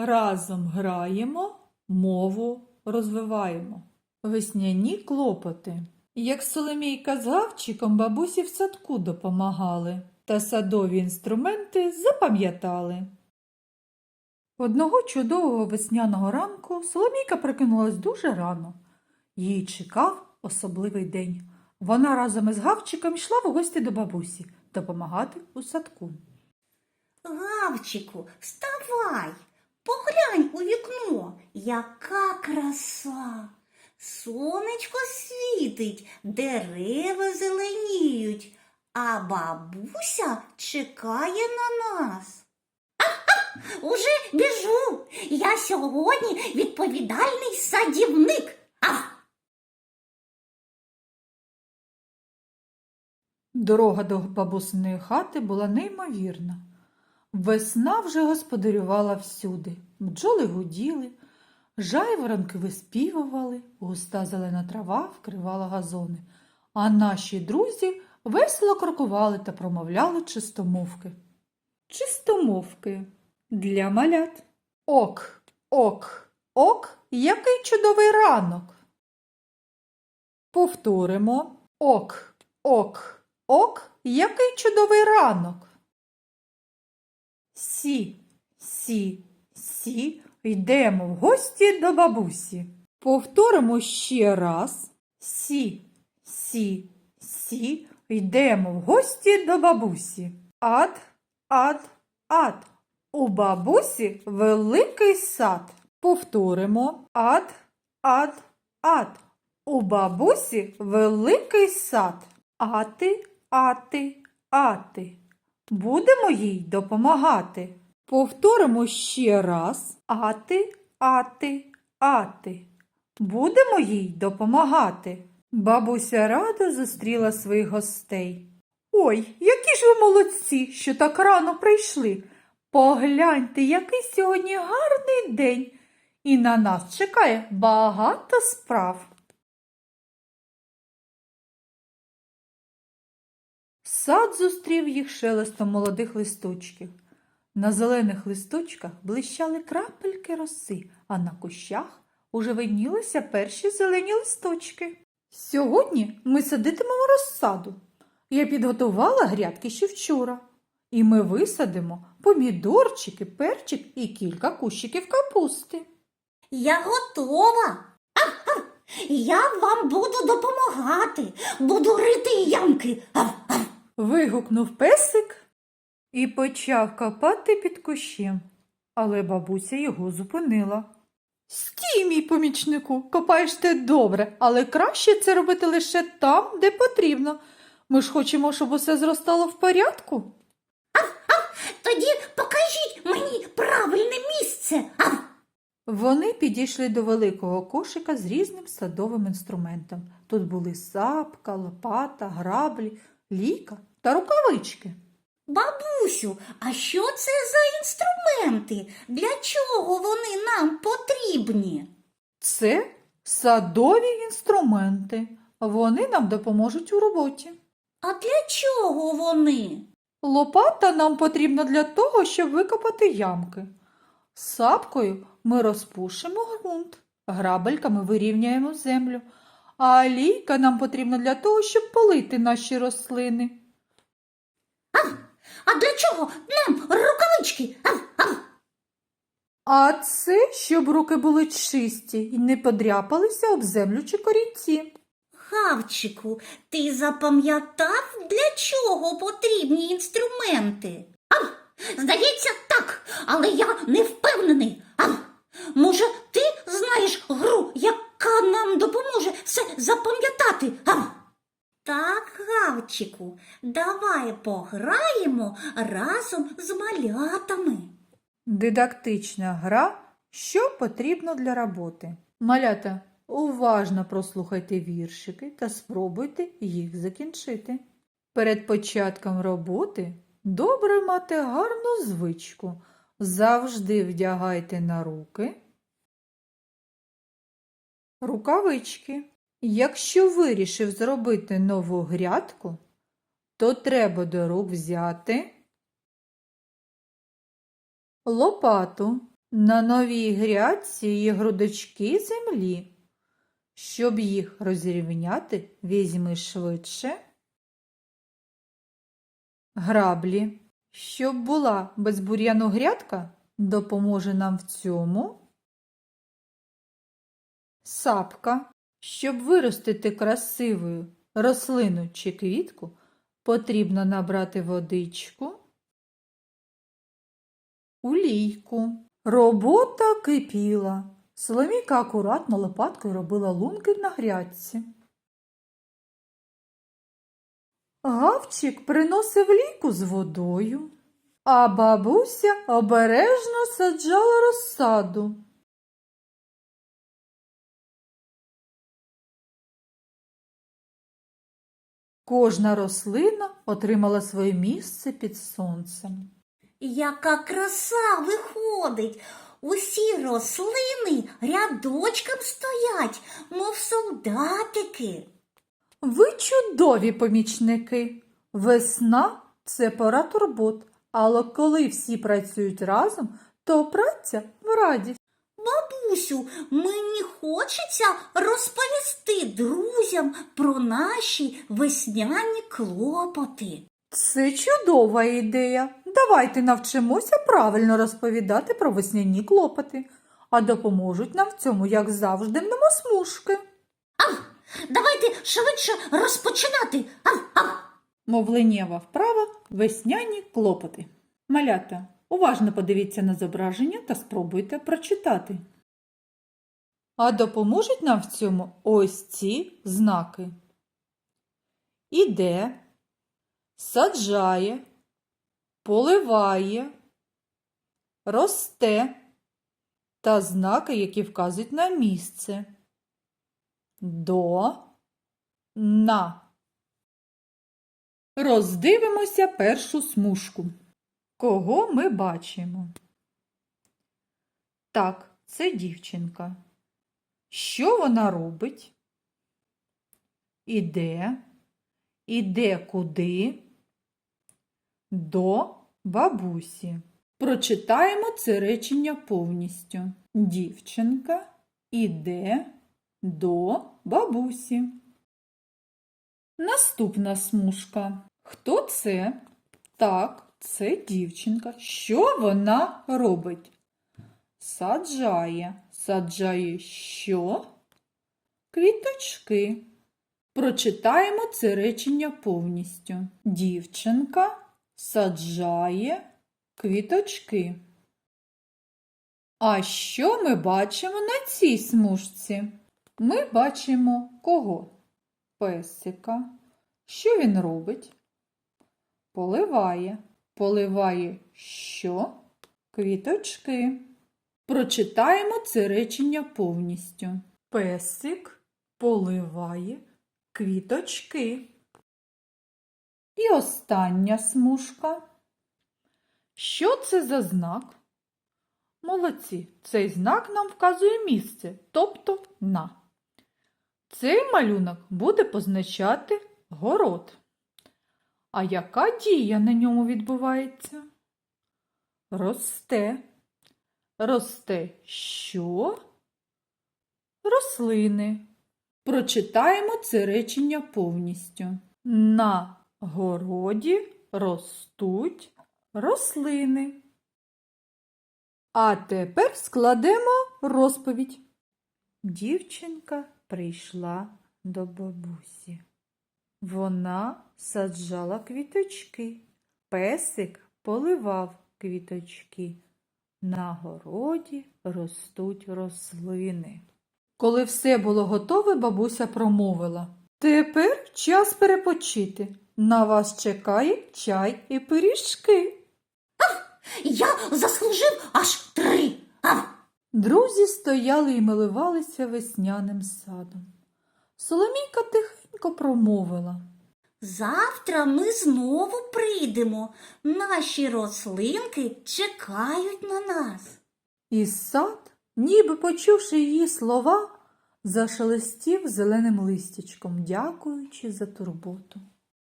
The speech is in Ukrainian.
Разом граємо, мову розвиваємо. Весняні клопоти. Як Соломійка з Гавчиком бабусі в садку допомагали, та садові інструменти запам'ятали. Одного чудового весняного ранку Соломійка прокинулась дуже рано. Її чекав особливий день. Вона разом із Гавчиком йшла в гості до бабусі допомагати у садку. Гавчику, вставай, поглянь у вікно, яка краса. Сонечко світить, дерева зеленіють, а бабуся чекає на нас. А, уже біжу. Я сьогодні відповідальний садівник. А! Дорога до бабусиної хати була неймовірна. Весна вже господарювала всюди. Бджоли гуділи, жайворонки виспівували, густа зелена трава вкривала газони, а наші друзі весело крокували та промовляли чистомовки. Чистомовки для малят. Ок, ок, ок, який чудовий ранок. Повторимо ок, ок, ок, який чудовий ранок. Сі, сі, сі, йдемо в гості до бабусі. Повторимо ще раз. Сі, сі, сі, йдемо в гості до бабусі. Ад, ад, ад. У бабусі великий сад. Повторимо ад, ад, ад. У бабусі великий сад. Ати, ати, ати. Будемо їй допомагати. Повторимо ще раз. Ати, ати, ати. Будемо їй допомагати. Бабуся радо зустріла своїх гостей. Ой, які ж ви молодці, що так рано прийшли. Погляньте, який сьогодні гарний день, і на нас чекає багато справ. Сад зустрів їх шелестом молодих листочків. На зелених листочках блищали крапельки роси, а на кущах уже виднілися перші зелені листочки. Сьогодні ми садитимемо розсаду. Я підготувала грядки ще вчора. І ми висадимо помідорчики, перчик і кілька кущиків капусти. Я готова. Ав. Я вам буду допомагати, буду рити ямки. Ав. Вигукнув песик і почав копати під кущем, але бабуся його зупинила. Стій, мій помічнику, копаєш ти добре, але краще це робити лише там, де потрібно. Ми ж хочемо, щоб усе зростало в порядку. Тоді покажіть мені правильне місце. Ав. Вони підійшли до великого кошика з різним садовим інструментом. Тут були сапка, лопата, граблі, ліка та рукавички. Бабусю, а що це за інструменти? Для чого вони нам потрібні? Це садові інструменти. Вони нам допоможуть у роботі. А для чого вони? Лопата нам потрібна для того, щоб викопати ямки. Сапкою ми розпушимо ґрунт, грабельками вирівняємо землю, а лійка нам потрібна для того, щоб полити наші рослини. А а для чого нам рукавички? Ав, ав. А це, щоб руки були чисті і не подряпалися об землю чи корінці. Хавчику, ти запам'ятав, для чого потрібні інструменти? Ав, здається, так, але я не впевнений. Ав, може, ти знаєш гру, яка нам допоможе запам'ятати? Ав. Так, Гавчику, давай пограємо разом з малятами. Дидактична гра, що потрібно для роботи. Малята, уважно прослухайте віршики та спробуйте їх закінчити. Перед початком роботи добре мати гарну звичку. Завжди вдягайте на руки рукавички. Якщо вирішив зробити нову грядку, то треба до рук взяти лопату На новій грядці є грудочки землі. Щоб їх розрівняти, візьми швидше граблі. Щоб була без бур'яну грядка, допоможе нам в цьому сапка. Щоб виростити красиву рослину чи квітку, потрібно набрати водичку у лійку. Робота кипіла. Соломійка акуратно лопаткою робила лунки на грядці. Гавчик приносив лійку з водою, а бабуся обережно саджала розсаду. Кожна рослина отримала своє місце під сонцем. Яка краса виходить! Усі рослини рядочком стоять, мов солдатики. Ви чудові помічники. Весна це пора турбот, але коли всі працюють разом, то праця в радість. Бабусю, мені хочеться розповісти друзям про наші весняні клопоти. Це чудова ідея. Давайте навчимося правильно розповідати про весняні клопоти, а допоможуть нам в цьому, як завжди, мнемосмужки. Давайте швидше розпочинати. Ав, ав. Мовленнєва вправа весняні клопоти. Малята, уважно подивіться на зображення та спробуйте прочитати. А допоможуть нам в цьому ось ці знаки. Іде, саджає, поливає, росте та знаки, які вказують на місце. До, на. Роздивимося першу смужку. Кого ми бачимо? Так, це дівчинка. Що вона робить? Іде, іде куди? До бабусі. Прочитаємо це речення повністю. Дівчинка іде до бабусі. Наступна смужка. Хто це? Так, це дівчинка. Що вона робить? Саджає. Саджає що? Квіточки. Прочитаємо це речення повністю. Дівчинка саджає квіточки. А що ми бачимо на цій смужці? Ми бачимо кого? Песика. Що він робить? Поливає. Поливає що? Квіточки. Прочитаємо це речення повністю. Песик поливає квіточки. І остання смужка. Що це за знак? Молодці, цей знак нам вказує місце, тобто на. Цей малюнок буде позначати город. А яка дія на ньому відбувається? Росте. Росте що? Рослини. Прочитаємо це речення повністю. На городі ростуть рослини. А тепер складемо розповідь. Дівчинка прийшла до бабусі. Вона саджала квіточки. Песик поливав квіточки. На городі ростуть рослини. Коли все було готове, бабуся промовила. Тепер час перепочити. На вас чекає чай і пиріжки. Я заслужив аж три. Ав. Друзі стояли і милувалися весняним садом. Соломійка тихенько промовила. Завтра ми знову прийдемо. Наші рослинки чекають на нас. І сад, ніби почувши її слова, зашелестів зеленим листячком, дякуючи за турботу.